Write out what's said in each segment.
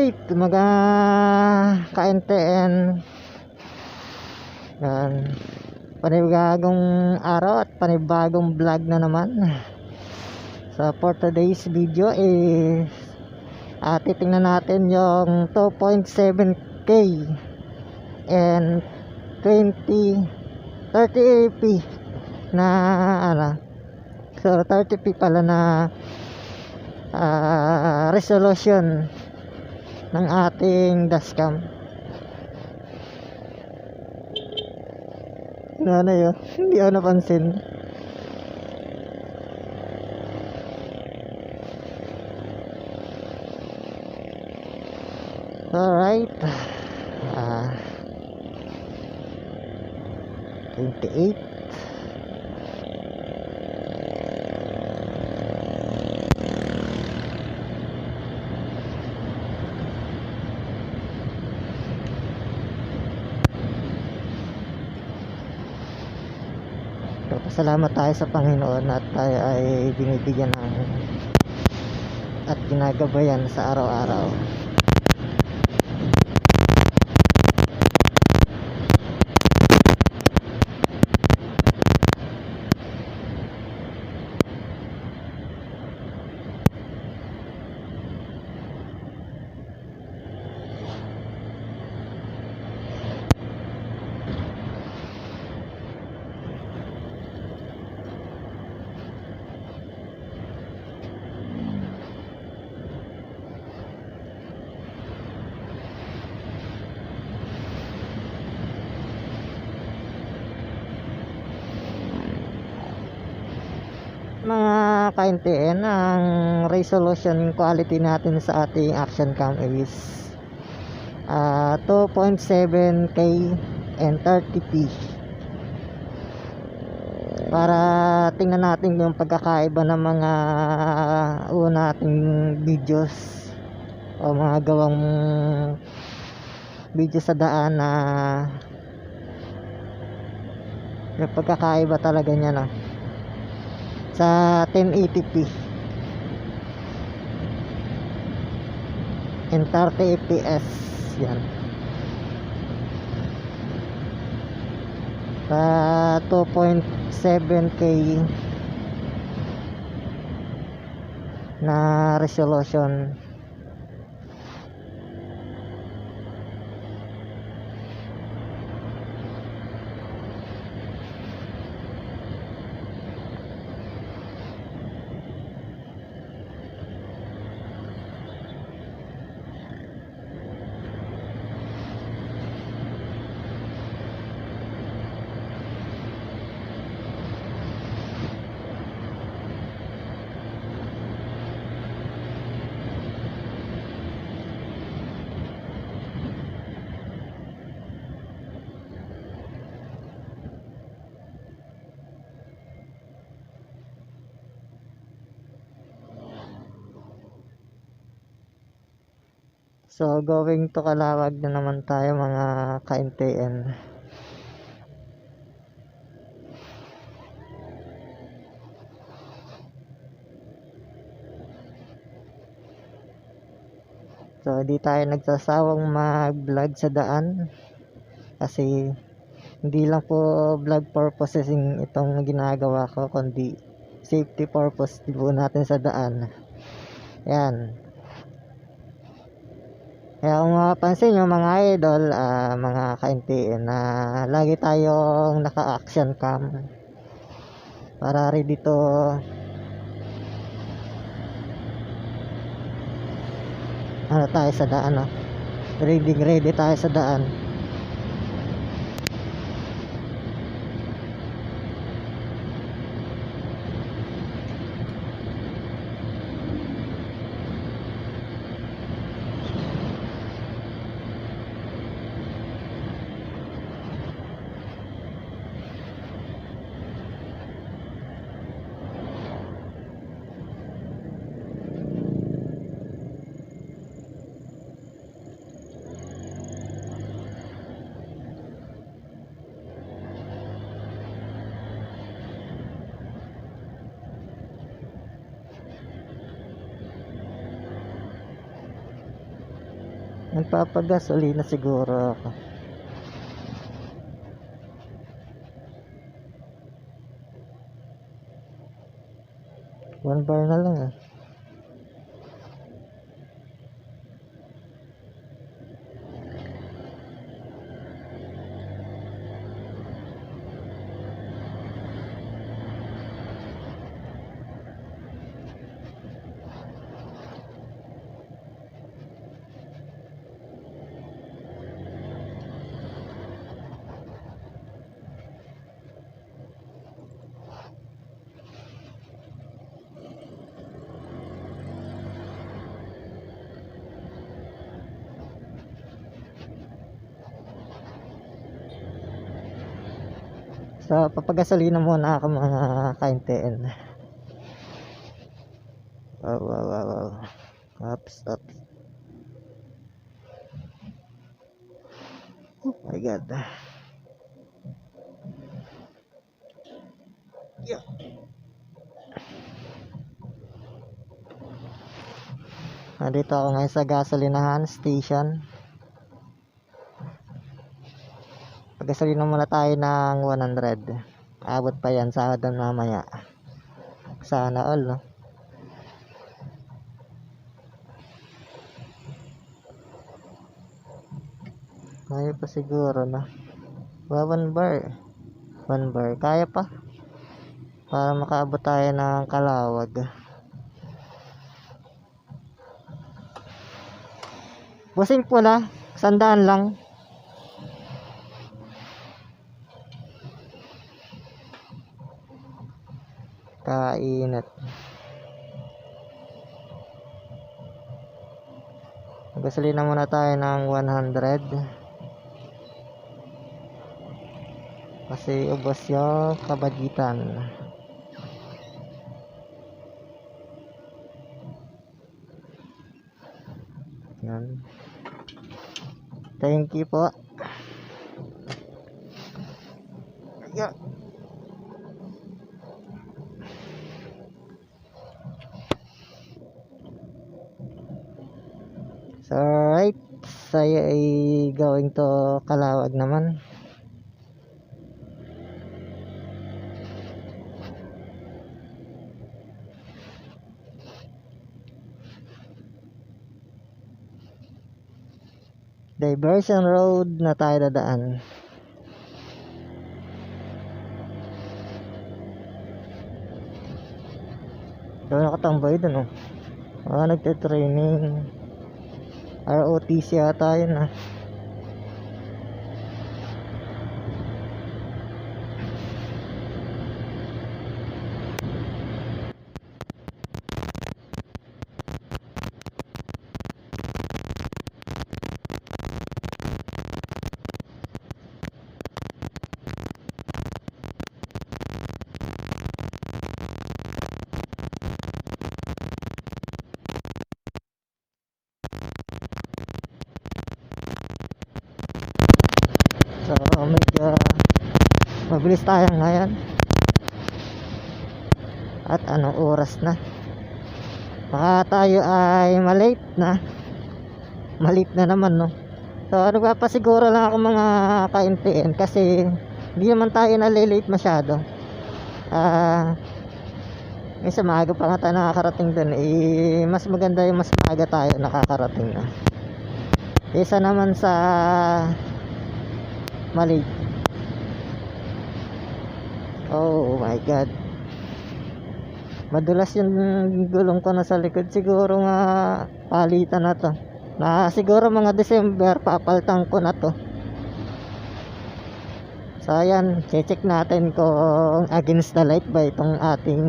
Alright, mga ka-NTN. Panibagong araw at panibagong vlog na naman. So for today's video is uh, titingnan natin yung 2.7k and 20 30 AP na ano so 30p pala na ah, resolution ng ating dashcam. Ano ano yun. Hindi ako napansin. Alright. Ah. 28 So, Pasalamat tayo sa Panginoon at tayo ay binibigyan ng at ginagabayan sa araw-araw. Mga ka-NTN, ang resolution quality natin sa ating action cam is ah, 2.7K and 30p para tingnan natin yung pagkakaiba ng mga una nating videos o mga gawang video sa daan na may pagkakaiba talaga niya no sa 1080p and 30 fps yan. Sa 2.7k na resolution So, going to Kalawag na naman tayo mga ka-NTN. So, di tayo nagsasawang mag-vlog sa daan. Kasi, hindi lang po vlog purposes itong ginagawa ko, kundi safety purpose po natin sa daan. Yan. Kaya kung mapapansin nyo mga idol, ah, mga ka-NTN, na lagi tayong naka-action cam para ready to ano tayo sa daan no? ready ready tayo sa daan Nagpapagasolina siguro ako. One bar na lang eh. So, papagasolina muna ako mga kainteen. Wow, wow, wow, wow. Ups, ups. Oh my God. Yeah. Nandito ako ngayon sa gasolinahan station. Pagasolina muna tayo ng 100. Abot pa yan sa doon mamaya. Sana all, no? Kaya pa siguro, no? Wa one bar. One bar. Kaya pa. Para makaabot tayo ng kalawag. Busing pula. Sandaan lang. Kainat. Gasolina muna tayo ng 100. Kasi ubos yung kabagitan. Yan. Thank you po. Yeah. So, alright. Saya ay going to Kalawag naman. Diversion Road na tayo dadaan. Doon nakatambay doon oh. Ah, nagte-training. ROTC yata yun ah. So, medyo mabilis tayo ngayon. At anong oras na? Baka tayo ay malate na. Malate na naman, no? So, nagpapasiguro lang ako mga ka-NTN kasi hindi naman tayo nalilate masyado. Ah, minsan maaga pa nga tayo nakakarating dun. Eh, mas maganda yung mas maaga tayo nakakarating na. Isa naman sa mali. Oh my god. Madulas yung gulong ko na sa likod. Siguro nga palitan na to. Na siguro mga December papaltan ko na to. So ayan, check natin kung against the light ba itong ating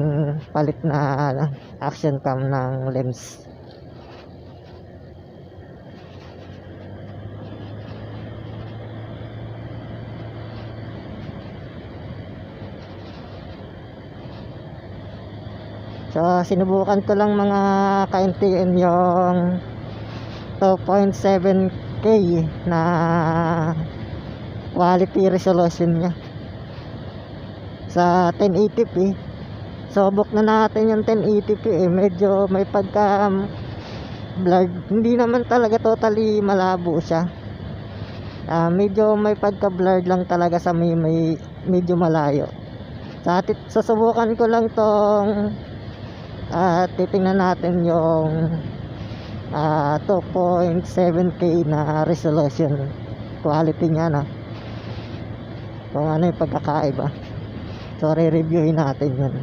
palit na action cam ng lens. So, sinubukan ko lang mga ka-NTN yung 2.7K na quality resolution niya. Sa 1080p. Subok na natin yung 1080p eh. Medyo may pagka blurred hindi naman talaga totally malabo siya Ah, medyo may pagka blurred lang talaga sa may, may medyo malayo sa susubukan ko lang tong ah titingnan natin yung ah 2.7k na resolution. Quality niya na. Kung ano yung pagkakaiba. So re-reviewin natin yun.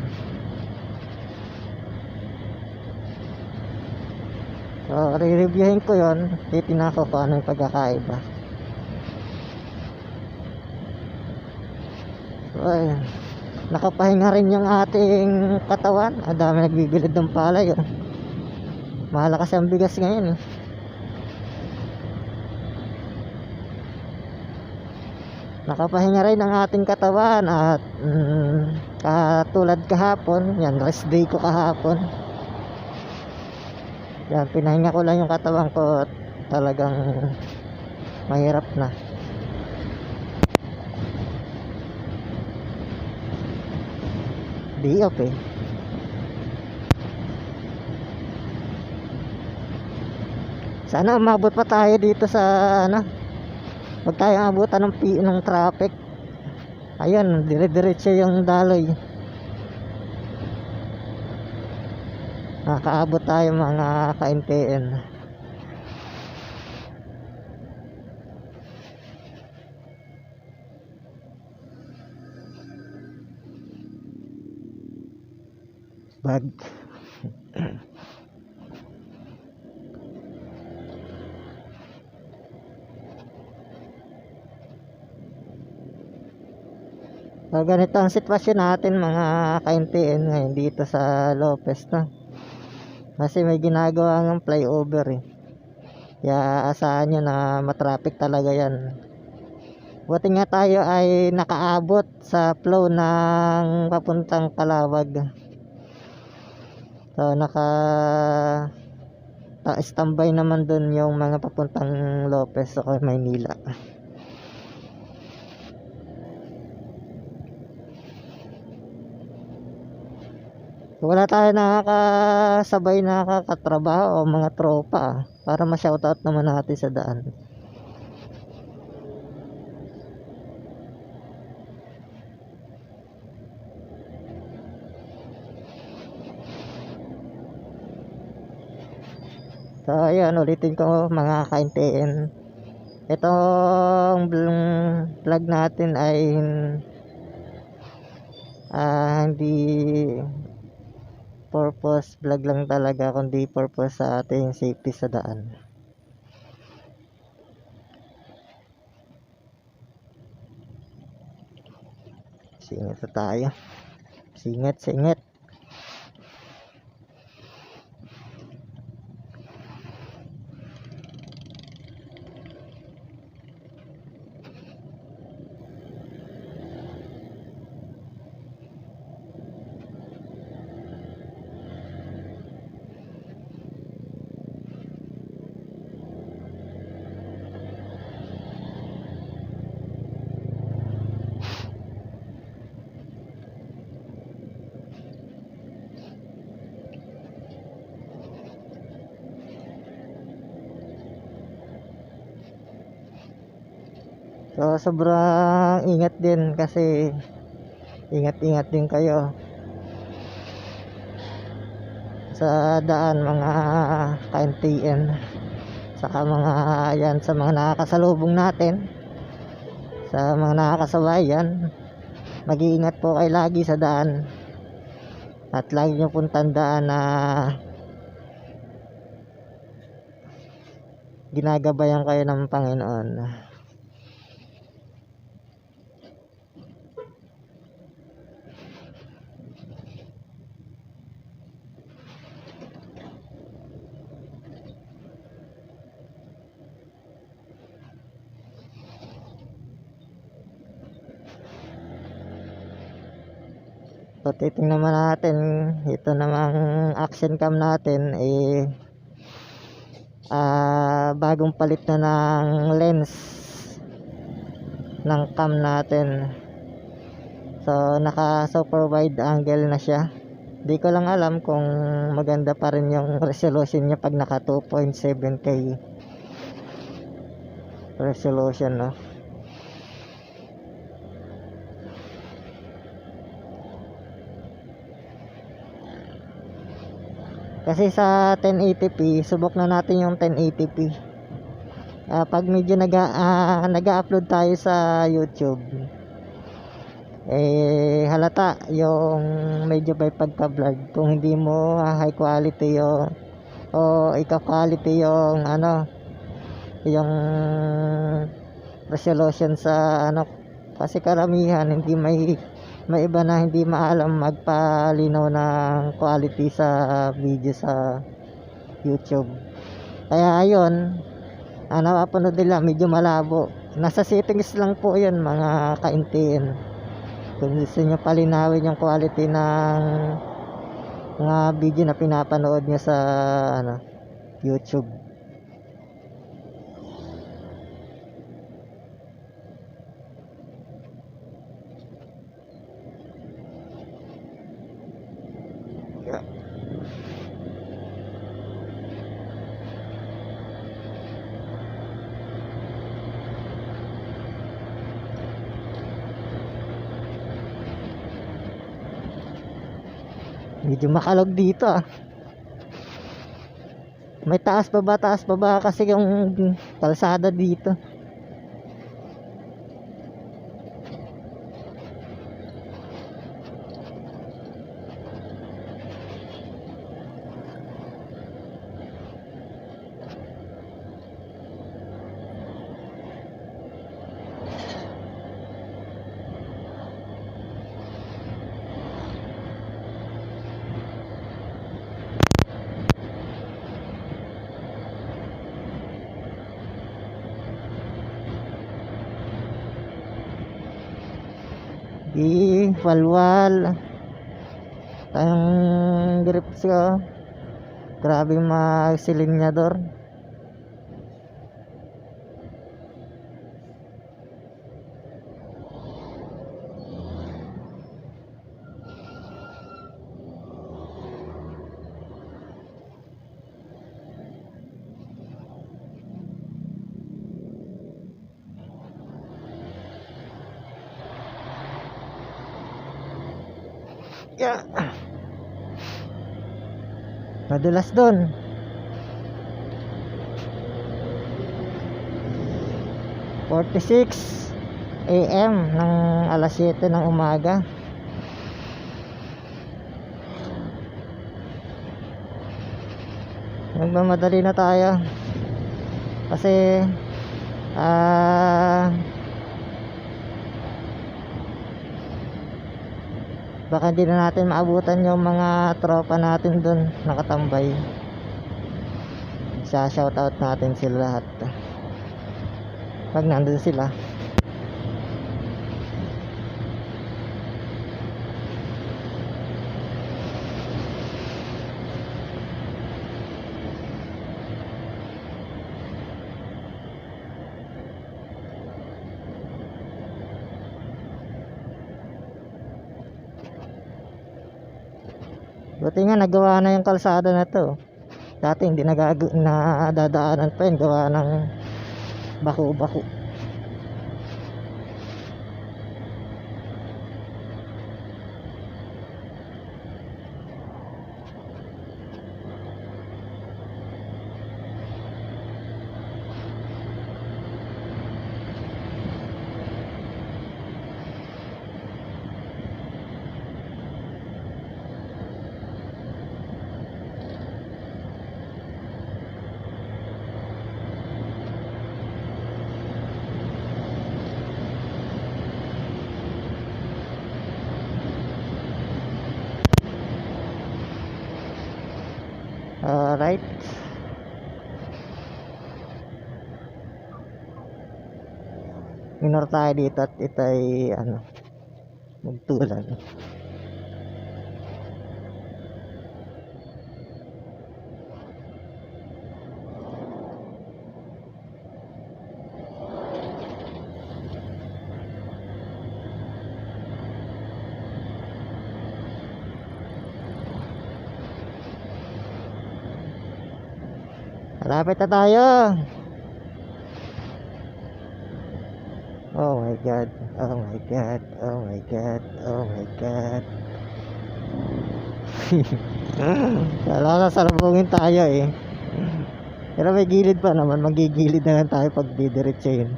So re-reviewin ko yun. Titingnan ko kung ano yung pagkakaiba. So ayun nakapahinga rin yung ating katawan. Ang dami nagbibilid ng palay oh. mahal ang bigas ngayon eh. Nakapahinga rin ang ating katawan at mm, katulad kahapon. Yan rest day ko kahapon. Yan pinahinga ko lang yung katawan ko talagang mahirap na di okay sana umabot pa tayo dito sa ano Huwag tayong abutan ng, ng traffic. Ayun, dire-diretso yung daloy. Nakakaabot tayo mga ka-NTN. Bag. So, ganito ang sitwasyon natin mga ka-NTN ngayon dito sa Lopez na. Kasi may ginagawa ng flyover eh. Kaya asahan nyo na matraffic talaga yan. Buti nga tayo ay nakaabot sa flow ng papuntang Kalawag. So naka ta- standby naman dun yung mga papuntang Lopez o Maynila. wala tayo nakakasabay nakakatrabaho o mga tropa ah, para ma-shoutout naman natin sa daan so ayun ulitin ko mga ka-NTN itong vlog natin ay ah, hindi purpose vlog lang talaga kundi purpose sa ating safety sa daan. Singit na tayo. Singit singit So sobrang ingat din kasi ingat-ingat din kayo sa daan mga ka-NTN saka mga yan sa mga nakakasalubong natin. Sa mga nakakasabayan mag-iingat po kayo lagi sa daan. At lagi nyo pong tandaan na ginagabayan kayo ng Panginoon So titingnan naman natin ito namang action cam natin eh ah bagong palit na ng lens ng cam natin. So naka super wide angle na siya. Di ko lang alam kung maganda pa rin yung resolution niya pag naka 2.7k resolution no. Kasi sa 1080p, subok na natin yung 1080p. Ah, pag medyo nag ah, nag-upload tayo sa YouTube, eh halata yung medyo may pagka-blurred kung hindi mo ah, high quality yung o ika quality yung ano yung resolution sa ano kasi karamihan hindi may may iba na hindi maalam magpalinaw ng quality sa video sa YouTube. Kaya ayun ano napapanood nila medyo malabo. Nasa settings lang po yun mga kaintiin kung gusto nyo palinawin yung quality ng mga video na pinapanood nyo sa ano, YouTube. Medyo makalog dito ah. May taas pa ba, taas pa ba kasi yung kalsada dito. Di, walwal. Ang grips ko. Grabe mag-silinyador. Yeah. Madulas doon. Forty-six AM ng alas 7 ng umaga. Nagmamadali na tayo. Kasi ah baka hindi na natin maabutan yung mga tropa natin dun nakatambay. Sa shoutout natin sila lahat. Pag nandun sila Buti nga nagawa na yung kalsada na to. Dati hindi nagag nadadaanan pa yung gawa ng bako-bako. Alright. Minor tayo dito at ito ay ano magtulan. Malapit na tayo. Oh my god. Oh my god. Oh my god. Oh my god. Wala na salubungin tayo eh. Pero may gilid pa naman. Magigilid na lang tayo pag didiretsahin.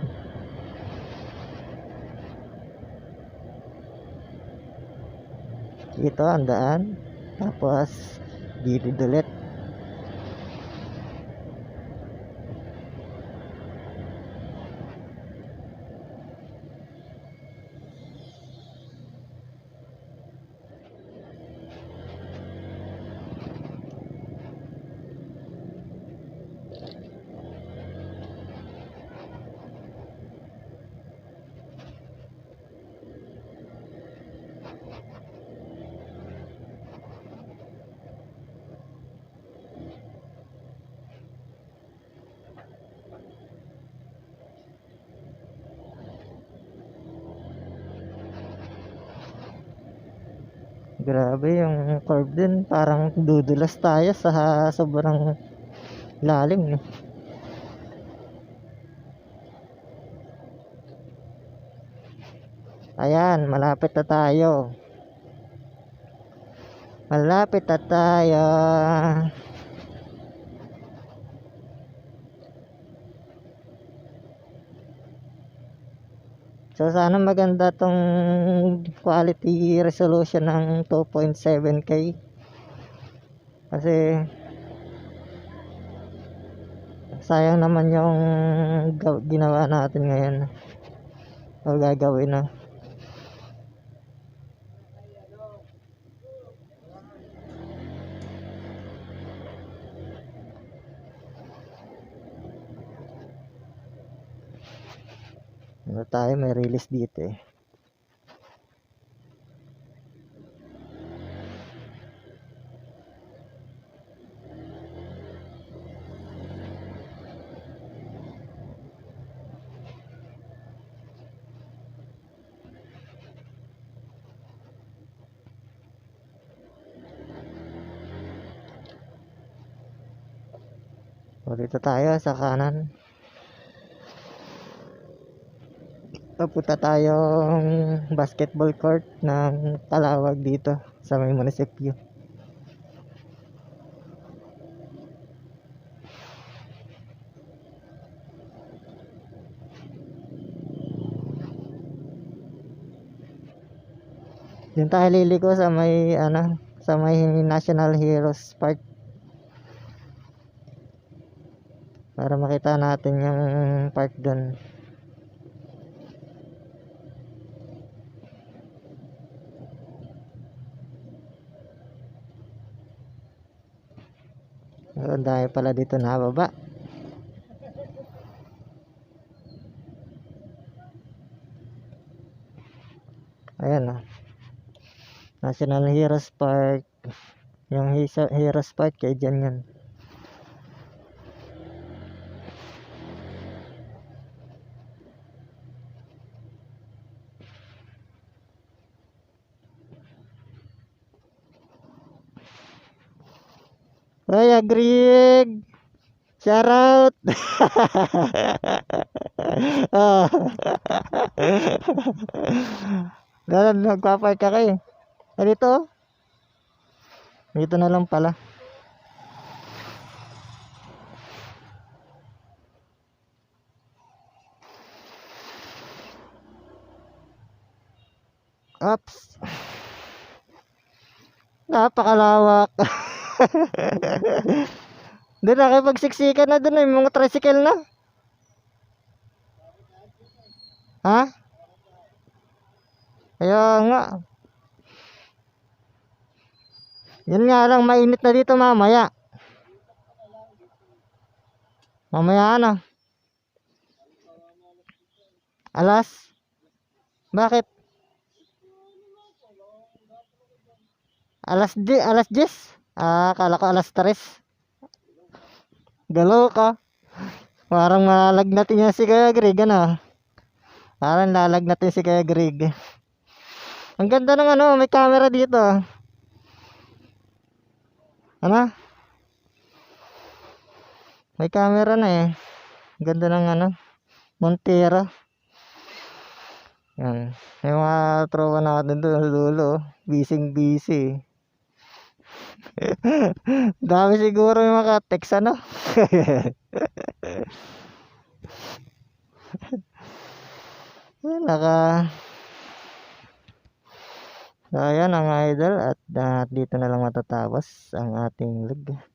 Ito ang daan. Tapos gilid ulit. Grabe yung curve din. Parang dudulas tayo sa sobrang lalim. eh. Ayan, malapit na tayo. Malapit na tayo. So sana maganda tong quality resolution ng 2.7K. Kasi sayang naman yung ginawa natin ngayon. O gagawin na. Release dito eh. Dito tayo sa kanan. Papunta tayong basketball court ng Talawag dito sa may munisipyo. Diyan tayo liliko sa may ano, sa may National Heroes Park. Para makita natin yung park doon. Ang dami pala dito na baba. Ayan o. National Heroes Park. Yung Heroes Park, kaya dyan yan. Agrig! Shout out! oh. Dalan, nagpapark ka kayo. Ah, dito? oh. Dito na lang pala. Ups. Napakalawak. Doon na kayo pagsiksikan na doon, may mga tricycle na. Ha? Kaya nga. Yun nga lang, mainit na dito mamaya. Mamaya na. Alas? Bakit? Alas di, alas 10? Ah, kala ko alas 3. Galaw ka. Parang malagnatin niya si Kaya Greg, ano? Parang lalagnatin si Kaya Greg. Ang ganda ng ano, may camera dito. Ano? May camera na eh. Ganda ng ano. Montero. Yan. May mga tropa natin doon sa dulo. oh. Dami siguro yung mga text ano. Naka So, ayan ang idol at ah, dito na lang matatapos ang ating lig.